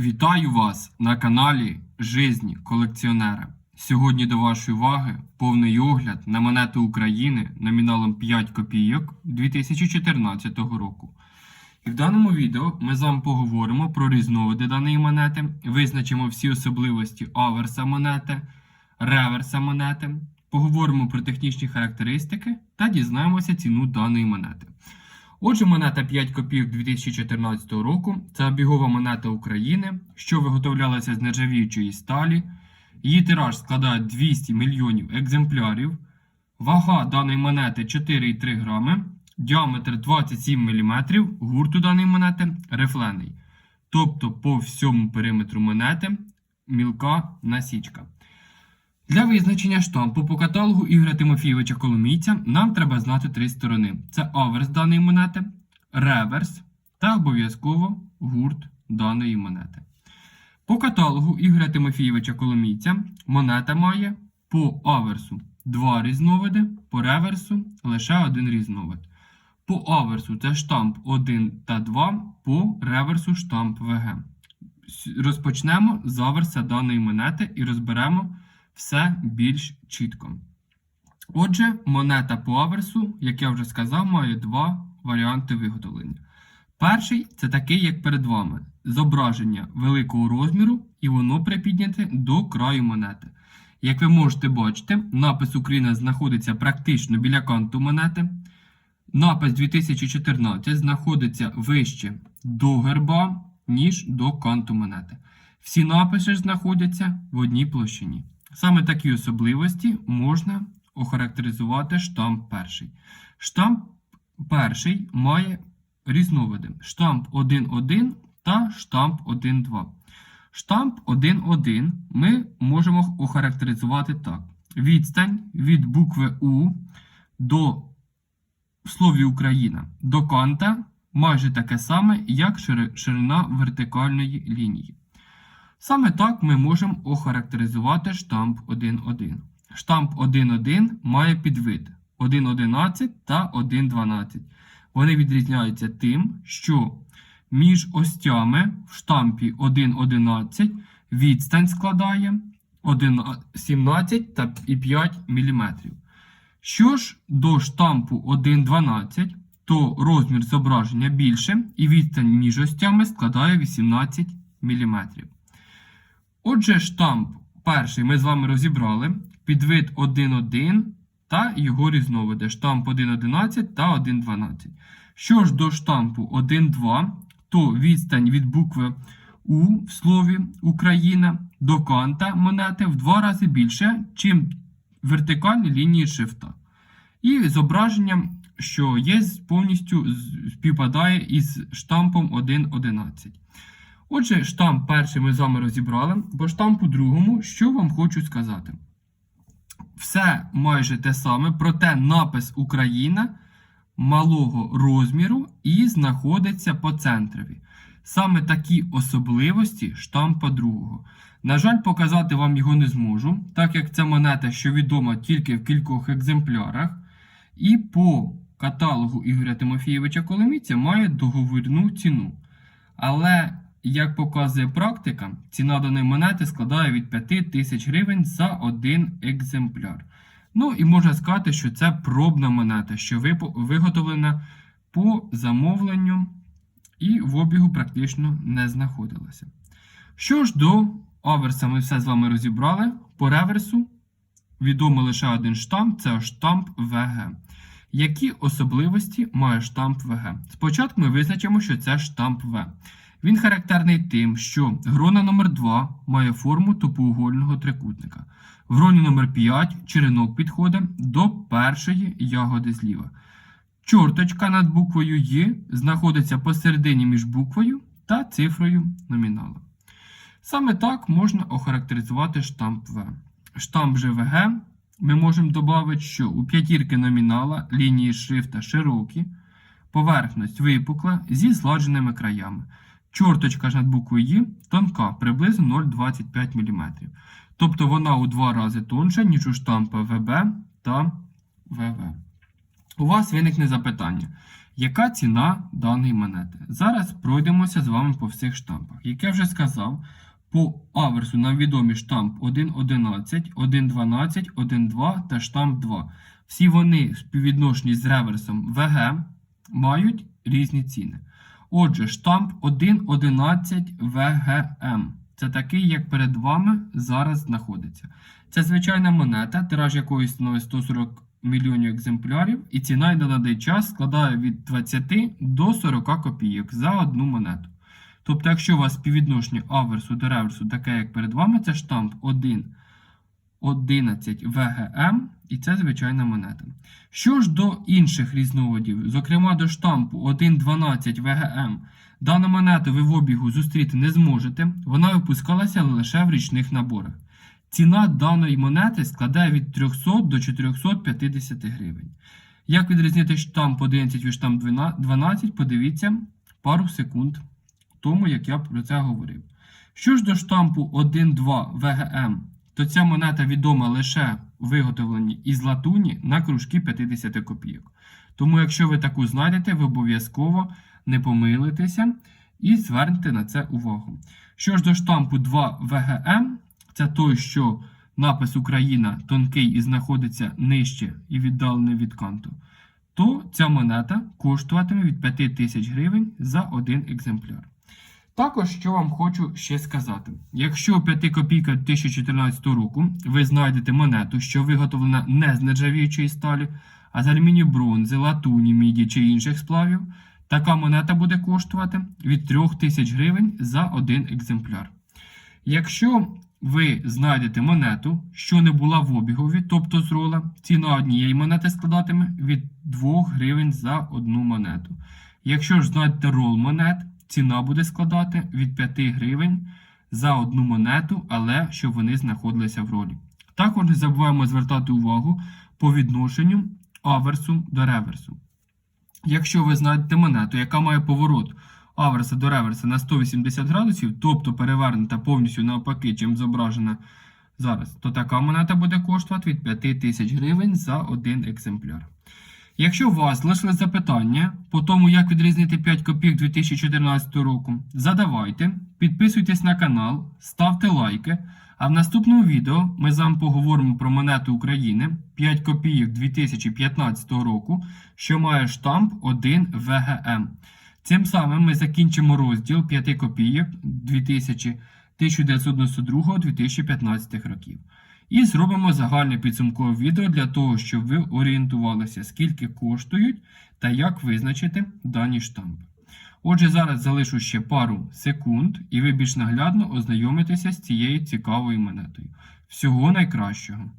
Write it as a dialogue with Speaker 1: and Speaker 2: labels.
Speaker 1: Вітаю вас на каналі Жизні колекціонера. Сьогодні до вашої уваги повний огляд на монету України номіналом 5 копійок 2014 року. І в даному відео ми з вами поговоримо про різновиди даної монети, визначимо всі особливості аверса монети, реверса монети, поговоримо про технічні характеристики та дізнаємося ціну даної монети. Отже, монета 5 копійок 2014 року це обігова монета України, що виготовлялася з нержавіючої сталі. Її тираж складає 200 мільйонів екземплярів. Вага даної монети 4,3 грами, діаметр 27 мм, гурт у даної монети рифлений. Тобто по всьому периметру монети мілка насічка. Для визначення штампу по каталогу Ігоря Тимофійовича Коломійця нам треба знати три сторони: це аверс даної монети, реверс та обов'язково гурт даної монети. По каталогу Ігоря Тимофійовича Коломійця монета має по аверсу два різновиди, по реверсу лише один різновид. По аверсу це штамп 1 та 2, по реверсу штамп ВГ. Розпочнемо з аверса даної монети і розберемо все більш чітко. Отже, монета по аверсу, як я вже сказав, має два варіанти виготовлення. Перший це такий, як перед вами: зображення великого розміру, і воно припідняте до краю монети. Як ви можете бачити, напис Україна знаходиться практично біля канту монети. Напис 2014 знаходиться вище до герба, ніж до канту монети. Всі написи знаходяться в одній площині. Саме такі особливості можна охарактеризувати штамп перший. Штамп перший має різновиди: штамп 1.1 та штамп 1.2. Штамп 1.1 ми можемо охарактеризувати так: відстань від букви У до в слові Україна до канта майже таке саме, як ширина вертикальної лінії. Саме так ми можемо охарактеризувати штамп 1.1. Штамп 1.1 має підвид 1.11 та 1.12. Вони відрізняються тим, що між остями в штампі 1.11 відстань складає 1,17 та 5 мм. Що ж до штампу 1.12, то розмір зображення більше і відстань між остями складає 18 мм. Отже, штамп перший ми з вами розібрали, підвид 1.1 та його різновиди штамп 1.11 та 1.12. Що ж до штампу 1.2, то відстань від букви У в слові Україна до канта монети в два рази більше, чим вертикальні лінії шрифта. І зображення, що є, повністю співпадає із штампом 1.11. Отже, штамп перший ми з вами розібрали, по штампу другому, що вам хочу сказати. Все майже те саме, проте напис Україна малого розміру і знаходиться по центрові. Саме такі особливості штампа другого. На жаль, показати вам його не зможу, так як це монета, що відома тільки в кількох екземплярах, і по каталогу Ігоря Тимофійовича Коломійця має договірну ціну. Але, як показує практика, ціна даної монети складає від 5 тисяч гривень за один екземпляр. Ну і можна сказати, що це пробна монета, що виготовлена по замовленню і в обігу практично не знаходилася. Що ж до аверса, ми все з вами розібрали. По реверсу відомо лише один штамп це штамп ВГ. Які особливості має штамп ВГ? Спочатку ми визначимо, що це штамп В. Він характерний тим, що грона номер 2 має форму тупоугольного трикутника. В гроні номер 5 черенок підходить до першої ягоди зліва. Чорточка над буквою Й знаходиться посередині між буквою та цифрою номіналу. Саме так можна охарактеризувати штамп В. Штамп же ВГ ми можемо додати, що у п'ятірки номінала лінії шрифта широкі, поверхність випукла зі згладженими краями. Чорточка ж над буквою «Й» тонка, приблизно 0,25 мм. Тобто вона у два рази тонша, ніж у штампа ВБ та ВВ. У вас виникне запитання. Яка ціна даної монети? Зараз пройдемося з вами по всіх штампах. Як я вже сказав, по аверсу нам відомі штамп 1.11, 1.12, 1.2 та штамп 2. Всі вони в співвідношенні з реверсом ВГ мають різні ціни. Отже, штамп 1.11 ВГМ. Це такий, як перед вами зараз знаходиться. Це звичайна монета, тираж якої становить 140 мільйонів екземплярів, і ціна на даний час складає від 20 до 40 копійок за одну монету. Тобто, якщо у вас співвідношення аверсу до реверсу таке, як перед вами, це штамп 1, 11 ВГМ, і це звичайна монета. Що ж до інших різновидів, зокрема до штампу 1.12 ВГМ, дану монету ви в обігу зустріти не зможете, вона випускалася лише в річних наборах. Ціна даної монети складає від 300 до 450 гривень. Як відрізнити штамп 11 від штамп 12, подивіться пару секунд тому, як я про це говорив. Що ж до штампу 1.2 ВГМ, то ця монета відома лише у виготовленні із латуні на кружки 50 копійок. Тому, якщо ви таку знайдете, ви обов'язково не помилитеся і звернете на це увагу. Що ж до штампу 2 ВГМ, це той, що напис Україна тонкий і знаходиться нижче і віддалений від канту, то ця монета коштуватиме від 5 тисяч гривень за один екземпляр. Також, що вам хочу ще сказати: якщо 5 копійка 2014 року ви знайдете монету, що виготовлена не з нержавіючої сталі, а з алюмінію бронзи, латуні, міді чи інших сплавів, така монета буде коштувати від 3000 гривень за один екземпляр. Якщо ви знайдете монету, що не була в обігові, тобто з рола, ціна однієї монети складатиме від 2 гривень за одну монету. Якщо ж знайдете рол монет, ціна буде складати від 5 гривень за одну монету, але щоб вони знаходилися в ролі. Також не забуваємо звертати увагу по відношенню аверсу до реверсу. Якщо ви знайдете монету, яка має поворот аверса до реверса на 180 градусів, тобто перевернута повністю навпаки, чим зображена зараз, то така монета буде коштувати від 5 тисяч гривень за один екземпляр. Якщо у вас залишили запитання по тому, як відрізнити 5 копійок 2014 року, задавайте, підписуйтесь на канал, ставте лайки. А в наступному відео ми з вами поговоримо про монету України 5 копійок 2015 року, що має штамп 1 ВГМ. Цим самим ми закінчимо розділ 5 копійок 2000 1992-2015 років. І зробимо загальне підсумкове відео для того, щоб ви орієнтувалися, скільки коштують та як визначити дані штампи. Отже, зараз залишу ще пару секунд, і ви більш наглядно ознайомитеся з цією цікавою монетою. Всього найкращого!